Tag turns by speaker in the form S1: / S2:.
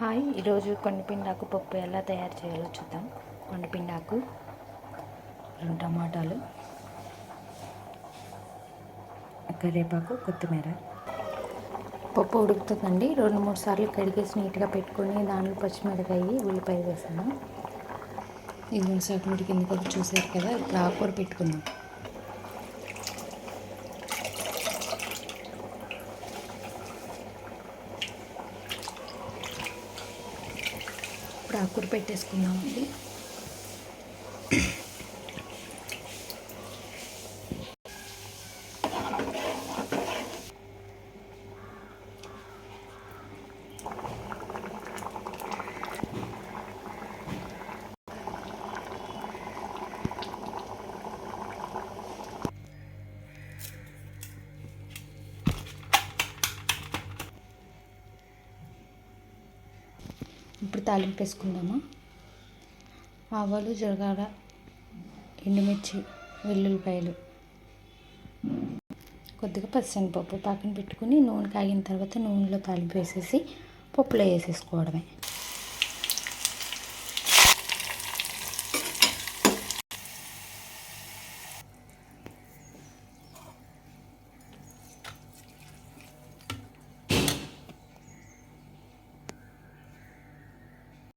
S1: Hi ఈరోజు కొండపిండాకు పప్పు ఎలా తయారు చేయాలో చూద్దాం. కొండపిండాకు రెండు టమాటాలు కరివేపాకు కొత్తిమీర. పప్పు ఉడుకుతుందండి. రెండు మూడు సార్లు కడిగేసి నీట్గా పెట్టుకొని దాంట్లో పచ్చిమిరకాయ ఉల్లిపాయ వేసాను. ఇది సగం ఉడికింది కదా చూసారు కదా ఇప్పుడు ఆకుకూర పెట్టుకుందాం. ఇప్పుడు ఆకుకూర పెట్టేసుకుందామండి. ఇప్పుడు తాలింపు వేసుకుందామా? ఆవాలు జీలకర్ర ఎండుమిర్చి వెల్లుల్లిపాయలు. కొద్దిగా పచ్చిశనగపప్పు పక్కన పెట్టుకుని నూనె కాగిన తర్వాత నూనెలో తాలింపు వేసేసి పప్పులో వేసేసుకోవడమే.